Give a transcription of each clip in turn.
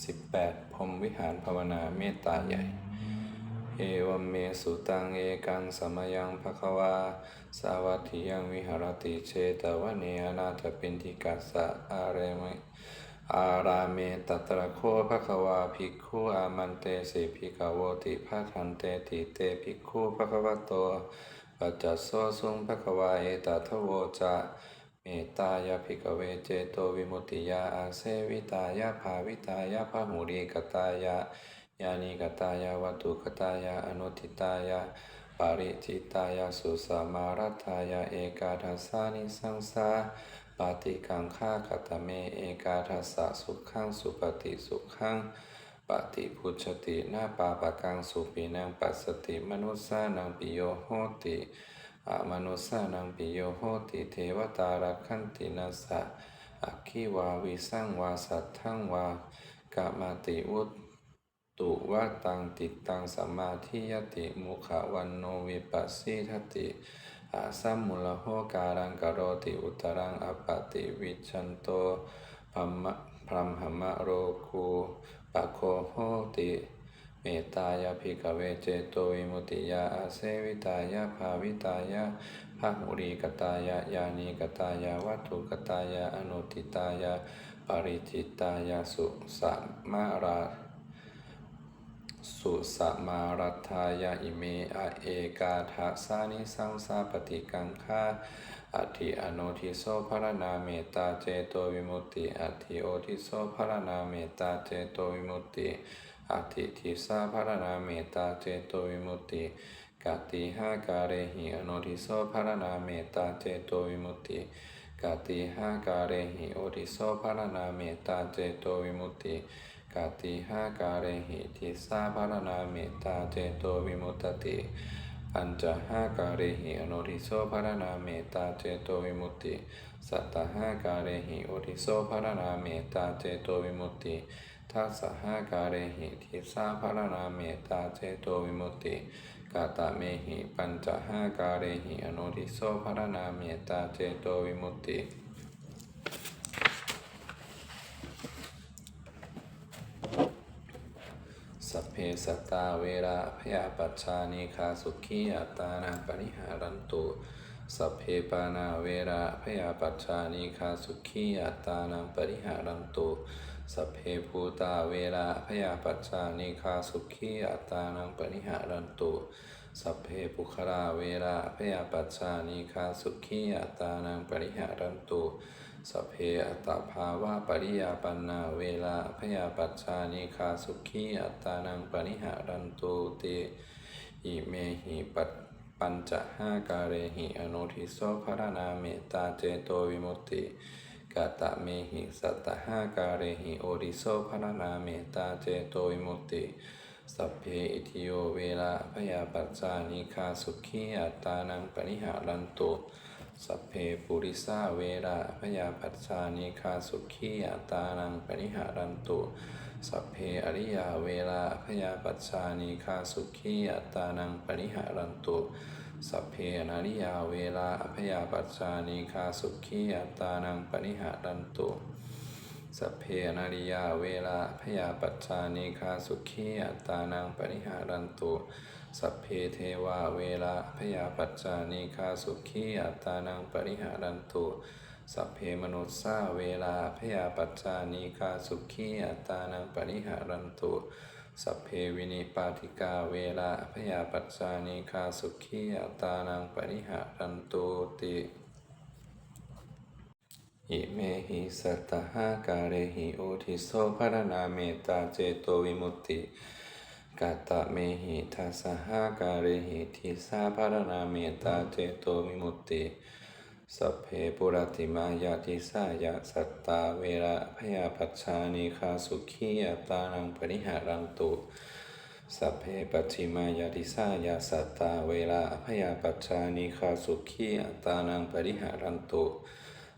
18พรมวิหารภาวนาเมตตาใหญ่ เอวเมสุตังเอกังสมยังภควา สาวัตถิยังวิหารติเชตวเนอนาถปินทิกัสสะอาเรมอาราเมตัตระโคภควาภิกขุอามันเตสิภิกขโวติภาคันเตติเตภิกขุภควโตปัจจัสโสสุงภควาเอตัทโวจะ เมตตายาภิกเวเจโตวิมุตติยาอาเสวิตายาภาวิตายาพหุริกตายายานิกตายาวัตถุกตายาอนุทิตายาปาริจิตายาสุสมารัตายาเอกาทัสสานิสังสาปาติกังฆาคตเมเอกาทัสสะสุขังสุปฏิสุขังปฏิพุชตินาปาปะกังสุปินังปัสสติมนุสสานังปิโยโหติ อมนุสสานังปิโยโหติเทวตารักขันตินัสสะอัคคีวาวิสังวาสัทธังวากามาติวุตตุวะตังติตังสัมมาทิยติมุขวันโนวิปัสสิทติอาสัมมุลโหการังกโรติอุตรังอปติวิชันโตพัมพรมหมะโรคูปะโคโหติ เมตตายาภิกเวเจโตวิมุติยาอาเสวิตายาภาวิตายาภาหุรีกตายายานีกตายาวัตถุกตายาอนุติตายาปริจิตายาสุสัมมาราสุสมารัตายาอิเมอะเอกาทัสานิสังสาปฏิกังคาอัติอโนทิโสภรนาเมตตาเจโตวิมุตติอัติโอทิโสภรนาเมตตาเจโตวิมุตติ อติทิสาภารนาเมตตาเจโตวิมุตติกติหากาเรหิอโนทิโสภารนาเมตตาเจโตวิมุตติกติหากาเรหิโอทิโสภารนาเมตตาเจโตวิมุตติกติหากาเรหิทิสาภารนาเมตตาเจโตวิมุตติปัญจหาการเรหิอโนทิโสภารนาเมตตาเจโตวิมุตติ สัตตหาการเรหิโอทิโสภารนาเมตตาเจโตวิมุตติ ทัสสหากาเรหิทิสาภารนาเมตาเจโตวิมุตติกาตะเมหิปัญจหาการเหิอนุทิโสภารนาเมตาเจโตวิมุตติสัพเพสัตตาเวราพยาปัจจานิคาสุขีอัตานังปริหารันตุสัพเพปานาเวราพยาปัจจานิคาสุขีอัตานังปริหารันตุ สัพเพภูตาเวราพยาปัจจานิคาสุขีอัตานังปริหารันตุสัพเพปุคราเวราพยาปัจจานิคาสุขีอัตานังปริหารันตุสัพเพอัตตภาวะปริยาปันนาเวลาพยาปัจจานิคาสุขีอัตานังปริหารันตุติอิเมหิปัปัญจห้าการเรหิอนุทิโสภารนาเมตตาเจโตวิมุตติ กาตะเมหิสัตตห้าการเรหิโอริโสภารนาเมตตาเจโตวิมุตติสัพเพอิทิโยเวลาพยาปัจจานิคาสุขีอัตานังปริหารันตุสัพเพปุริสาเวราพยาปัจจานิคาสุขีอัตานังปริหารันตุสัพเพอริยาเวลาพยาปัจจานิคาสุขีอัตตานังปริหารันตุ สัพเพนาริยาเวลาอพยาปัจจานิคาสุขีอัตตานังปริหารันตุสัพเพนาริยาเวลาพยาปัจจานิคาสุขีอัตตานังปริหารันตุสัพเพเทวาเวลาพยาปัจจานิคาสุขีอัตตานังปริหารันตุสัพเพมนุสสาเวลาพยาปัจจานิคาสุขีอัตตานังปริหารันตุ สัพเพวินิปาติกาเวลาพยาปัจจานิคาสุขีอัตานังปริหารันตุติอิเมหิสัตหาการเรหิโอทิโสภารนาเมตตาเจโตวิมุตติกาตะเมหิทัสหาการเรหิทิสาภารนาเมตาเจโตวิมุตติ สัพเพปุรติมายาติสายาสัตตาเวระพยาปัจฉานิคาสุขีอัตานังปริหารันตุสัพเพปัจิมายาติสายาสัตตาเวลาพยาปัจจานิคาสุขีอัตานังปริหารันตุ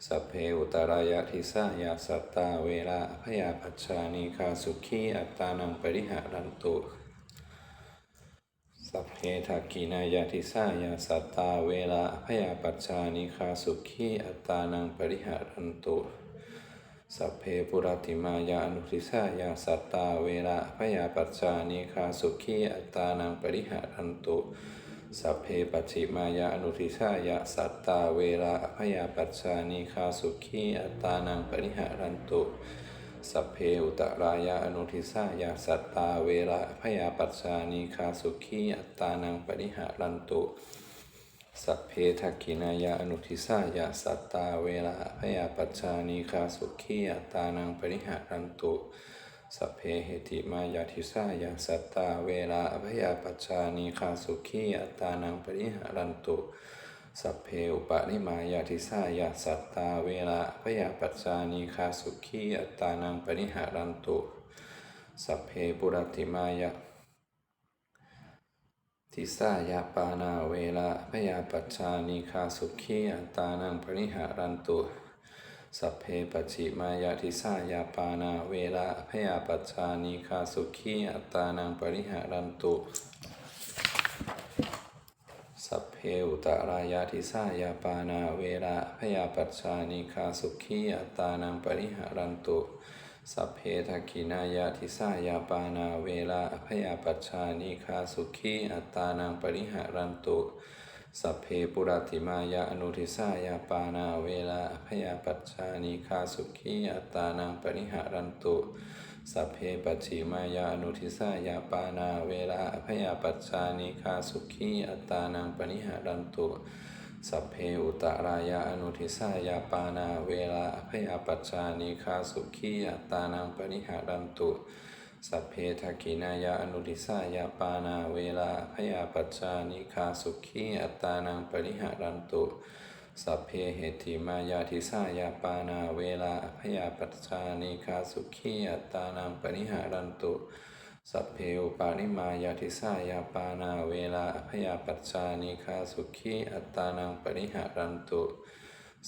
สัพเพอุตรายาทิสายาสัตตาเวลาพยาปัจจานิคาสุขีอัตตานังปริหารันตุ สัพเพทักกินายาทิสายาสัตตาเวลาพยาปัจจานิคาสุขีอัตตานังปริหารันตุสัพเพปุรติมายาอนุทิสายาสัตตาเวระพยาปัจจานิคาสุขีอัตตานังปริหารันตุสัพเพปัจฉิมายาอนุทิสายาสัตตาเวระพยาปัจจานิคาสุขีอัตตานังปริหารันตุ สัพเพอุตรายาอนุทิสายาสัตตาเวระพยาปัจจานิคาสุขีอัตตานังปริหารันตุ สัพเพทักขินายาอนุทิสายาสัตตาเวลาพยาปัจจานิคาสุขีอัตตานังปริหารันตุสัพเพเหติมายาทิสายาสัตตาเวลาพยาปัจจานิคาสุขีอัตตานังปริหารันตุ สัพเพอุปนิมายาทิสายาสัตตาเวลาพยาปัจจานิคาสุขีอัตตานังปริหารันตุสัพเพปุรติมายาทิสายาปานาเวลาพยาปัจจานิคาสุขีอัตตานังปริหารันตุสัพเพปัจิมายาทิสายาปานาเวลาพยาปัจจานิคาสุขีอัตตานังปริหารันตุ สัพเพอุตรายาทิสายาปานาเวลาพยาปัจจานิคาสุขีอัตตานังปริหารันตุ สัพเพทักขินายาทิสายาปานาเวลาพยาปัจจานิคาสุขีอัตตานังปริหารันตุสัพเพปุรติมายาอนุทิสายาปานาเวลาพยาปัจจานิคาสุขีอัตตานังปริหารันตุ สัพเพปัจฉิมายาอนุทิสายาปานาเวลาพยาปัจจานิคาสุขีอัตตานังปริหารันตุสัพเพอุตรายาอนุทิสายาปานาเวลาพยาปัจจานิคาสุขีอัตตานังปริหารันตุสัพเพทักขินายาอนุทิสายาปานาเวลาพยาปัจจานิคาสุขีอัตตานังปริหารันตุ สัพเพเหติมายาทิสายาปานาเวลาพยาปัจจานิคาสุขีอัตตานังปริหารันตุ สัพเพอุปาริมายาทิสายาปานาเวลาพยาปัจจานิคาสุขีอัตตานังปริหารันตุ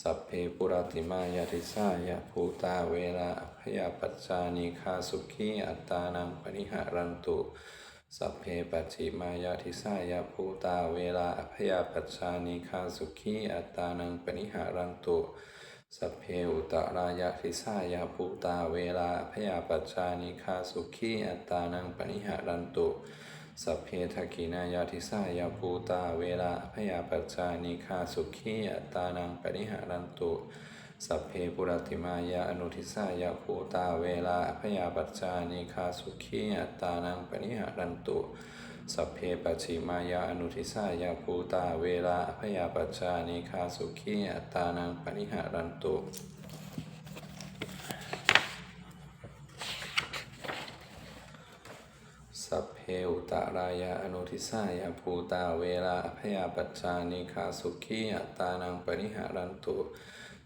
สัพเพปุรติมายาทิสายาภูตาเวลาพยาปัจจานิคาสุขีอัตตานังปริหารันตุ สัพเพปัจฉิมายาทิสายาภูตาเวลาพยาปัจจานิคาสุขีอัตตานังปริหารันตุสัพเพอุตรายาทิสายาภูตาเวลาพยาปัจจานิคาสุขีอัตตานังปริหารันตุสัพเพทักขินายาทิสายาภูตาเวลาพยาปัจจานิคาสุขีอัตตานังปริหารันตุ สัพเพปุรติมายาอนุทิสายาภูตาเวลาพยาปัจจานิคาสุขีอัตตานังปริหารันตุ สัพเพปัจฉิมายาอนุทิสายาภูตาเวลาพยาปัจจานิคาสุขีอัตตานังปริหารันตุสัพเพอุตรายาอนุทิสายาภูตาเวลาพยาปัจจานิคาสุขีอัตตานังปริหารันตุ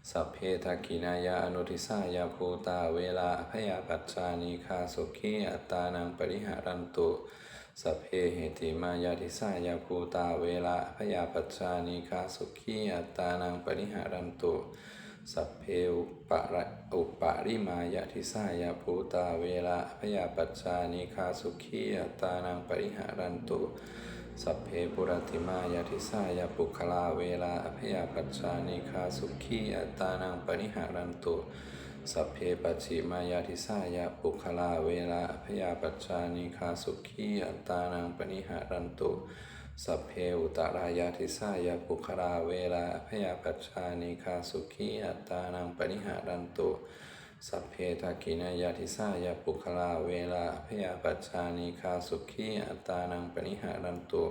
สัพเพทักินายาอนุทิสายาภูตาเวลาพยาปัจจานิคาสุขีอัตานังปริหารันตุสัพเพเหติมายาทิสายาภูตาเวลาพยาปัจจานิคาสุขีอัตานังปริหารันตุสัพเพอุปะระอุปาริมายาทิสายาภูตาเวลาพยาปัจจานิคาสุขีอัตตานังปริหารันตุ สัพเพปุรติมายาทิสายาปุคลาเวลาพยาปัจจานิคาสุขีอัตานังปริหารันตุสัพเพปัจฉิมายาทิสายาปุคลาเวลาพยาปัจจานิคาสุขีอัตานังปริหารันตุสัพเพอุตรายาทิสายาปุคลาเวลาพยาปัจจานิคาสุขีอัตตานังปริหารันตุ สัพเพทักขินายาทิสายาปุคลาเวลาพยาปัจจานิคาสุขีอัตตานังปริหารันตุ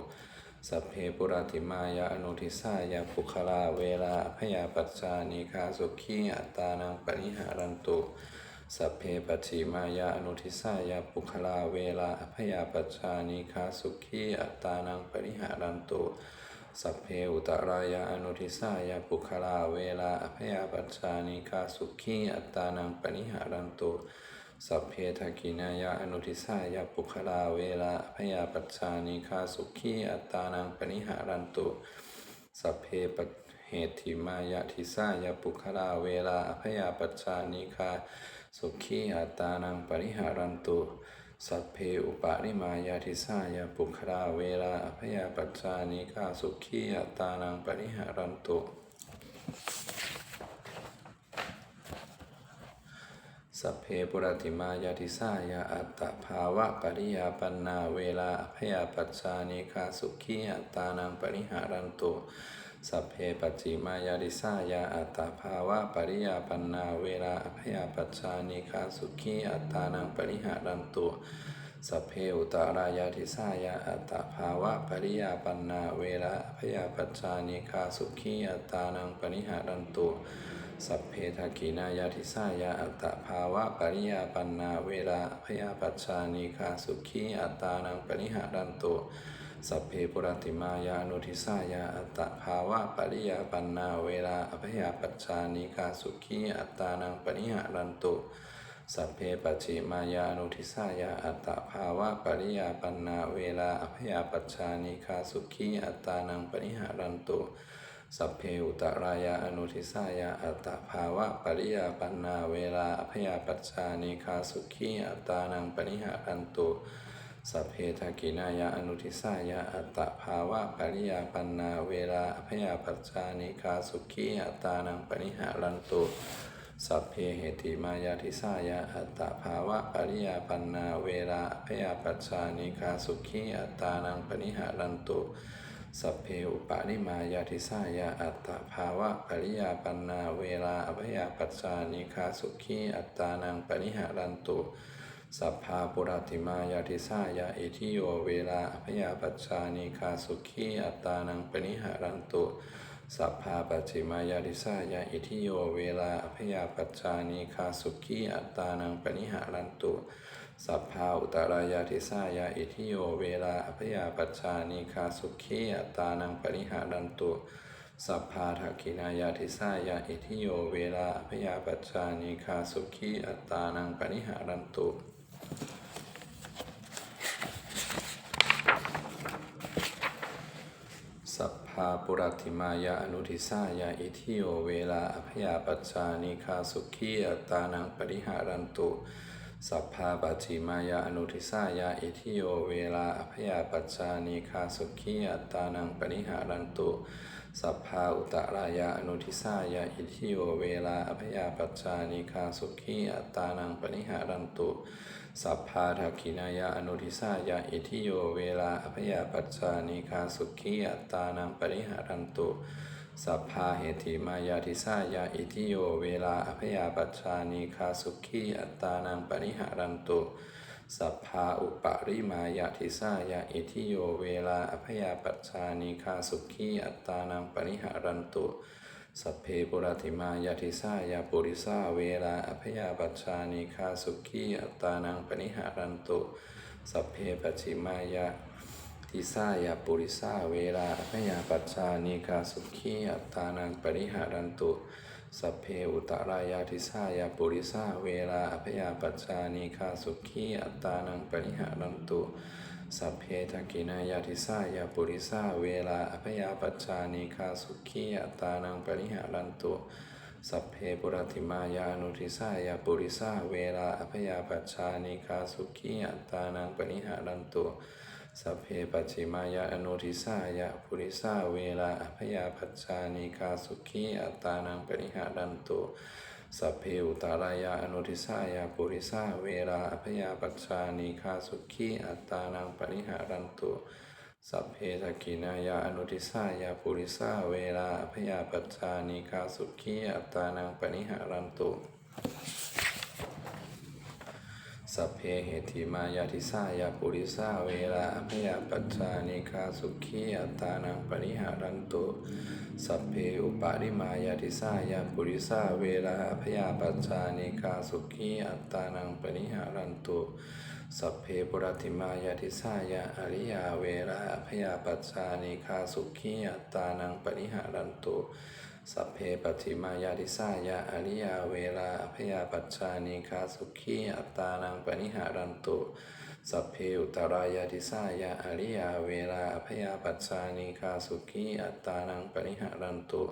สัพเพปุราติมายาอนุทิสายาปุคลาเวลาพยาปัจจานิคาสุขีอัตตานังปริหารันตุสัพเพปัจฉิมายาอนุทิสายาปุคลาเวลาพยาปัจจานิคาสุขีอัตตานังปริหารันตุ สัพเพอุตรายาอนุทิสายาปุคลาเวลาพยาปัจจานิคาสุขีอัตตานังปริหารันตุสัพเพทกินายาอนุทิสายาปุคลาเวลาพยาปัจจานิคาสุขีอัตตานังปริหารันตุสัพเพปเหติมายาทิสายาปุคลาเวลาพยาปัจจานิคาสุขีอัตตานังปริหารันตุ สัพเพอุปาริมายาทิสายาปุคลาเวลาอพยาปัจจานิคาสุขีอัตานังปริหารันตุสัพเพปุรติมายาติสายาอัตตภาวะปริยาปันนาเวลาอภยาปัจจานิคาสุขีอัตตานังปริหารันตุ สัพเพปัจจิมายาติสายาอัตตาภาวะปริยาปันนาเวลาอภยาปัจจานิคาสุขีอัตตานังปริหารันตุสัพเพอุตารายาติสายาอัตตาภาวะปริยาปันนาเวลาอภยาปัจจานิคาสุขีอัตตานังปริหารันตุสัพเพทักขินายาทิสายาอัตตาภาวะปริยาปันนาเวลาพยาปัจจานิคาสุขีอัตตานังปริหารันตุ สัพเพปุรติมายานุทิสายาอัตตภาวะปริยาปันนาเวลาอภยาปัจจานิคาสุขีอัตตานังปริหารันตุสัพเพปัจิมายานุทิสายาอัตตภาวะปริยาปันนาเวลาอภยาปัจจานิคาสุขีอัตตานังปริหารันตุสัพเพอุตรายาอนุทิสายาอัตตภาวะปริยาปันนาเวลาอภยาปัจจานิคาสุขีอัตตานังปริหารันตุ สัพเพทักกินายาอนุทิสายาอัตตภาวะปริยาปันนาเวลาอภยาปัจจานิคาสุขีอัตตานังปริหารันตุสัพเพเหติมายาทิสายาอัตตภาวะปริยาปันนาเวลาอภยาปัจจานิคาสุขีอัตตานังปริหารันตุสัพเพอุปาริมายาทิสายาอัตตภาวะปริยาปันนาเวลาอภยาปัจจานิคาสุขีอัตตานังปริหารันตุ สัพพาปุรติมายาทิสายาอิทิโยเวลาอภยาปัจจานิคาสุขีอัตตานังปริหารันตุสัพพาปัจฉิมายาทิสายาอิทิโยเวลาอภยาปัจจานิคาสุขีอัตตานังปริหารันตุสัพพาอุตรายาทิสายาอิทิโยเวลาอภยาปัจจานิคาสุขีอัตตานังปริหารันตุสัพพาทักขินายาทิสายาอิทิโยเวลาอภยาปัจจานิคาสุขีอัตตานังปริหารันตุ สัพพาปุรติมายาอนุทิสายาอิทิโยเวลาอภยาปัจจานิคาสุขีอัตานังปริหารันตุสัพพาปัจฉิมายาอนุทิสายาอิทิโยเวลาอภยาปัจจานิคาสุขีอัตตานังปริหารันตุ สัพพาอุตรายาอนุทิสายาอิทิโยเวลาอภยาปัจจานิคาสุขีอัตานังปริหารันตุสัพพาทักขินายาอนุทิสายาอิทิโยเวลาอภยาปัจจานิคาสุขีอัตานังปริหารันตุสัพพาเหติมายาทิสายาอิทิโยเวลาอภยาปัจจานิคาสุขีอัตานังปริหารันตุ สัพพาอุปริมายาทิสายาอิทิโยเวลาอภยาปัจจานิคาสุขีอัตตานังปริหารันตุสัพเพปุรติมายาทิสายาปุริสาเวลาอภยาปัจจานิคาสุขีอัตตานังปริหารันตุสัพเพปัจิมายาทิสายาปุริสาเวลาอภยาปัจจานิคาสุขีอัตตานังปริหารันตุ สัพเพอุตรายาทิสายาปุริสาเวลาอภยาปัจจานิคาสุขีอัตตานังปริหารันตุสัพเพทักกินายาทิสายาปุริสาเวลาอภยาปัจจานิคาสุขีอัตตานังปริหารันตุสัพเพปุรติมายานุทิสายาปุริสาเวลาอภยาปัจจานิคาสุขีอัตตานังปริหารันตุ สัพเพปัจิมายาอนุทิสายาปุริสาเวลาอภยาปัจจานิคาสุขีอัตตานังปริหารันตุสัพเพอุตารายาอนุทิสายาปุริสาเวลาอภยาปัจจานิคาสุขีอัตตานังปริหารันตุสัพเพทกินายาอนุทิสายาปุริสาเวลาอภยาปัจจานิคาสุขีอัตตานังปริหารันตุ สัพเพเหติมายาทิสายาปุริสาเวลาอภยาปัจจานิคาสุขีอัตตานังปริหารันตุสัพเพอุปาริมายาทิสายาปุริสาเวลาอภยาปัจจานิคาสุขีอัตตานังปริหารันตุสัพเพปุรติมายาทิสายาอริยาเวลาอภยาปัจจานิคาสุขีอัตตานังปริหารันตุ สัพเพปัจฉิมายาทิสายาอริยาเวลาอภยาปัจจานิคาสุขีอัตตานังปริหารันตุสัพเพอุตรายาทิสายาอริยาเวลาอภยาปัจจานิคาสุขีอัตตานังปริหารันตุ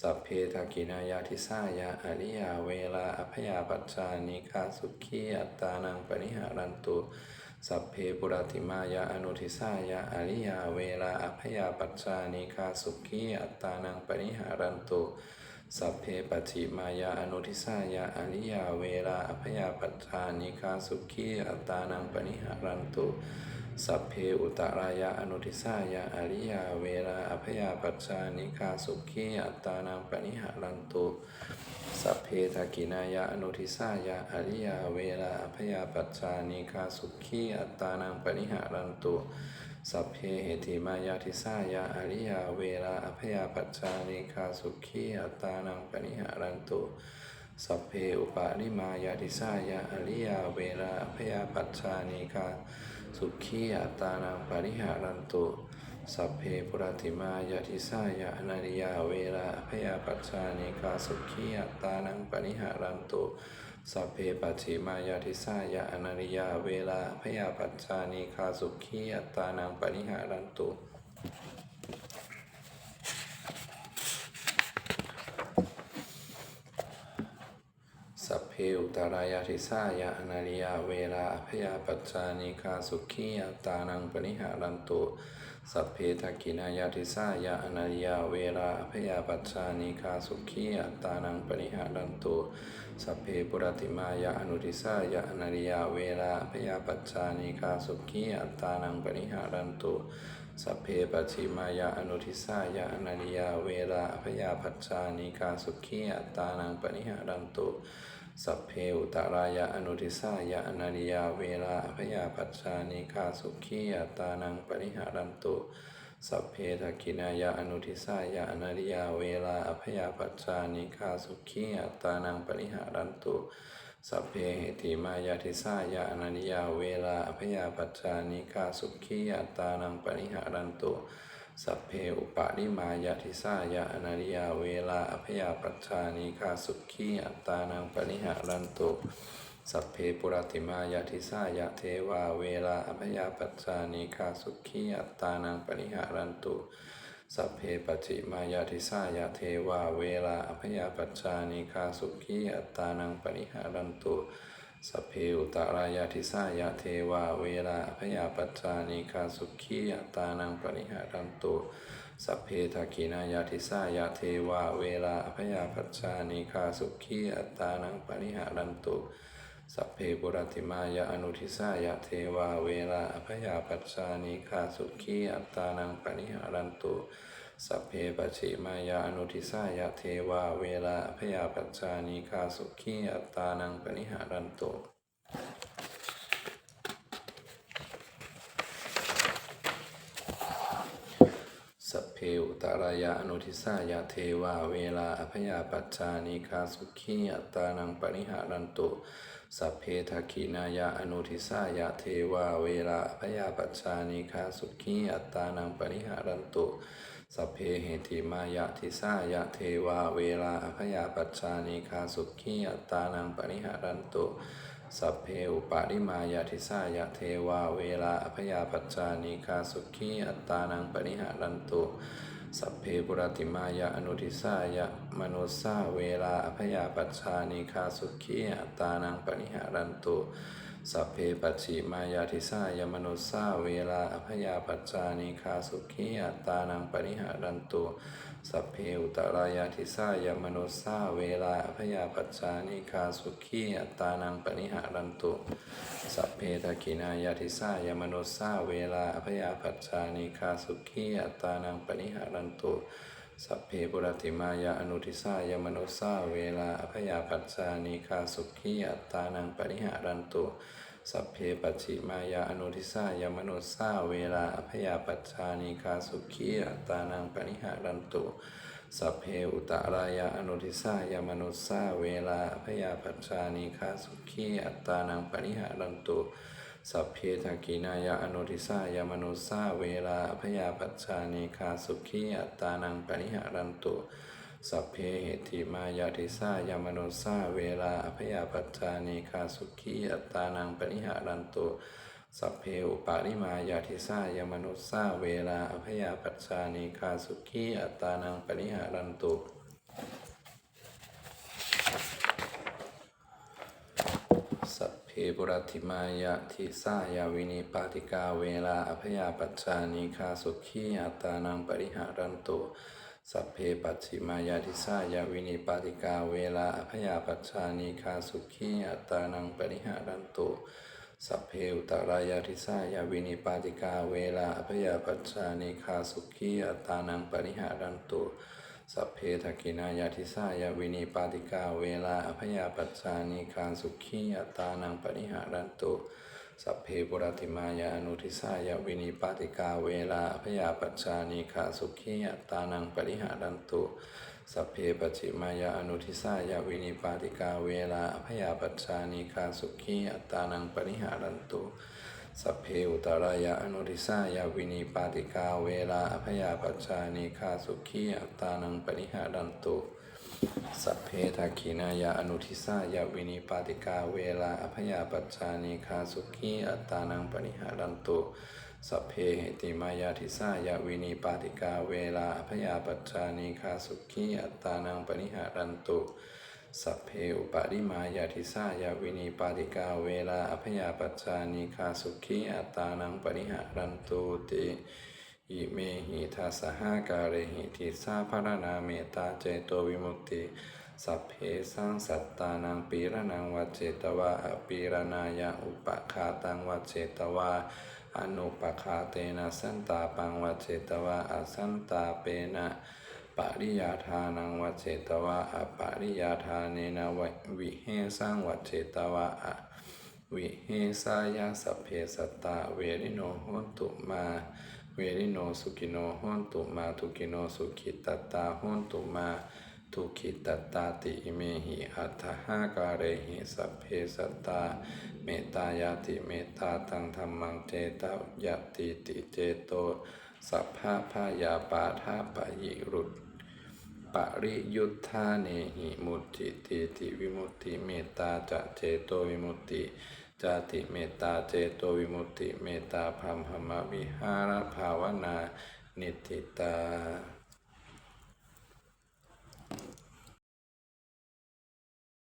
สัพเพทักินายาทิสายาอริยาเวลาอภยาปัจจานิคาสุขีอัตตานังปริหารันตุ สัพเพปุรติมายาอนุทิสายาอริยาเวลาอภยาปัจจานิคาสุขีอัตานังปริหารันตุสัพเพปัจิมายาอนุทิสายาอริยาเวลาอภยาปัจจานิคาสุขีอัตานังปณิหารันตุสัพเพอุตรายาอนุทิสายาอริยาเวลาอภยาปัจจานิคาสุขีอัตานังปณิหารันตุ สัพเพทักกินายาอนุทิสายาอริยาเวลาอภยาปัจจานิคาสุขีอัตตานังปณิหารันตุสัพเพเหติมายาทิสายาอริยาเวลาอภยาปัจจานิคาสุขีอัตตานังปณิหารันตุสัพเพอุปาลิมายาทิสายาอริยาเวลาอภยาปัจจานิคาสุขีอัตตานังปณิหารันตุ สัพเพปุรติมายาทิสายาอนาริยาเวลาอภยาปัจจานิคาสุขีอัตานังปณิหารันตุสัพเพปัจฉิมายาทิสายาอนาริยาเวลาอภยาปัจจานิคาสุขีอัตานังปณิหารันตุสัพเพอุตรายาทิสายาอนาริยาเวลาอภยาปัจจานิคาสุขีอัตตานังปณิหารันตุ สัพเพทักกินายาทิสายาอนารยาเวลาอภยาปัจจานิคาสุขีอัตานังปณิหารันตุสัพเพปุรติมายาอนุทิสายาอนารยาเวลาอภยาปัจจานิคาสุขีอัตานังปณิหารันตุสัพเพปัจิมายาอนุทิสายาอนารยาเวลาอภยาปัจจานิคาสุขีอัตานังปณิหารันตุ สัพเพอุตรายาอนุทิสายาอนาริยาเวลาอภยาปัจจานิคาสุขีอัตานังปริหารันตุ สัพเพทักินายาอนุทิสายาอนาริยาเวลาอภยาปัจจานิคาสุขีอัตานังปริหารันตุสัพเพเหติมายาทิสายาอนาริยาเวลาอภยาปัจจานิคาสุขีอัตตานังปริหารันตุ สัพเพอุปาลิมายาทิสายาอนาริยาเวลาอภยาปัจจานิคาสุขีอัตตานังปริหารันตุสัพเพปุรติมายาทิสายาเทวาเวลาอภยาปัจจานิคาสุขีอัตตานังปริหารันตุสัพเพปัจจิมายาทิสายาเทวาเวลาอภยาปัจจานิคาสุขีอัตตานังปริหารันตุ สัพเพอุตรายาทิสายาเทวา เวลาอภยาปัจจานิคาสุขีอัตานังปริหารันตุสัพเพทักขินายาทิสายาเทวา เวลาอภยาปัจจานิคาสุขีอัตานังปริหารันตุสัพเพปุรติมายาอนุทิสายาเทวา เวลาอภยาปัจจานิคาสุขีอัตานังปณิหารันตุ สัพเพปัจฉิมายาอนุทิสายาเทวาเวลาอภยาปัจจานิคาสุขีอัตตานังปณิหารันตุสัพเพอุตรายาอนุทิสายาเทวาเวลาอภยาปัจจานิคาสุขีอัตตานังปณิหารันตุ สัพเพทักขินายาอนุทิสายาเทวาเวลาอภยาปัจจานิคาสุขีอัตตานังปณิหารันตุสัพเพเหติมายาทิสายาเทวาเวลาอภยาปัจจานิคาสุขีอัตตานังปณิหารันตุสัพเพอุปาริมายาทิสายาเทวาเวลาอภยาปัจจานิคาสุขีอัตตานังปณิหารันตุ สัพเพปุรติมายาอนุทิสายามนุสาเวลาอภยาปัจจานิคาสุขีอัตานังปณิหารันตุสัพเพปัจฉิมายาทิสายามนุสาเวลาอภยาปัจจานิคาสุขีอัตตานังปณิหารันตุ สัพเพอุตรายาทิสายามนุสาเวลาอภยาปัจจานิคาสุขีอัตตานังปณิหารันตุ สัพเพทกขินายาทิสายามนุสาเวลาอภยาปัจจานิคาสุขีอัตตานังปณิหารันตุ สัพเพปุรติมายาอนุทิสายามนุสาเวลาอภยาปัจจานิคาสุขีอัตตานังปณิหารันตุ สัพเพปัจฉิมายาอนุทิสายามนุสาเวลาอภยาปัจจานิคาสุขีอัตานังปณิหารันตุสัพเพอุตรายาอนุทิสายามนุสาเวลาอภยาปัจจานิคาสุขีอัตานังปณิหารันตุสัพเพทักขินายาอนุทิสายามนุสาเวลาอภยาปัจจานิคาสุขีอัตตานังปณิหารันตุ สัพเพเหติมายาทิสายามนุสาเวลาอภยาปัจจานิคาสุขีอัตานังปณิหารันตุสัพเพอุปาริมายาทิสายามนุสาเวลาอภยาปัจจานิคาสุขีอัตานังปณิหารันตุสัพเพปุรัติมายะทิสายาวินิปาติกาเวลาอภยาปัจจานิคาสุขีอัตตานังปริหารันตุ สัพเพปัจฉิมายาทิสายาวินิปาติกาเวลาอภยาปัชชานิคาสุขีอัตานังปริหารันตุสัพเพอุตรายาทิสายาวินิปาติกาเวลาอภยาปัชชานิคาสุขีอัตานังปริหารันตุสัพเพทักขินายาทิสายาวินิปาติกาเวลาอภยาปัชชานิคาสุขีอัตตานังปริหารันตุ สัพเพปุรติมายาอนุทิสายาวินิปาติกาเวลาอภยาปัชชานิคาสุขีอัตตานังปริหารันตุสัพเพปัจิมายาอนุทิสายาวินิปาติกาเวลาอภยาปัชชานิคาสุขีอัตตานังปริหารันตุสัพเพอุตรายาอนุทิสายาวินิปาติกาเวลาอภยาปัชชานิคาสุขีอัตตานังปริหารันตุ สัพเพทักขินายาอนุทิสายาวินิปาติกาเวลาอภยาปัจจานิคาสุขีอัตานังปริหารันตุสัพเพเหติมายาทิสายาวินิปาติกาเวลาอภยาปัจจานิคาสุขีอัตานังปริหารันตุสัพเพอุปาริมายาทิสายาวินิปาติกาเวลาอภยาปัจจานิคาสุขีอัตานังปริหารันตุติ อิเมหิทัสสหการเรหิทิสาภรนาเมตตาเจโตวิมุตติ สัพเพสังสัตตานังปีระนังวัจเจตวาอปีรนายะอุปคาตังวัจเจตวาอนุปคาเตนะสันตาปังวัจเจตวาอสันตาเปนะปริยาทานังวัจเจตวาอปริยาทาเนนะวิเฮสังวัจเจตวาอะวิเฮสายาสัพเพสัตตาเวริโนโหตุมา เวริโนสุกิโนโหนตุมาทุกิโนสุขิตตตาโหนตุมาทุขิตตตาติอิเมหิอัตถหาการเรหิสัพเพสัตตา เมตตายาติเมตตาตังธรรมังเจตายติติเจโต สัพพะพายาปาทาปะยิรุตปริยุทธาเนหิมุติติติวิมุติเมตตาจะเจโตวิมุตติ จาติเมตตาเจโตวิมุตติเมตตาพัมหมวิหารภาวนา นิติตา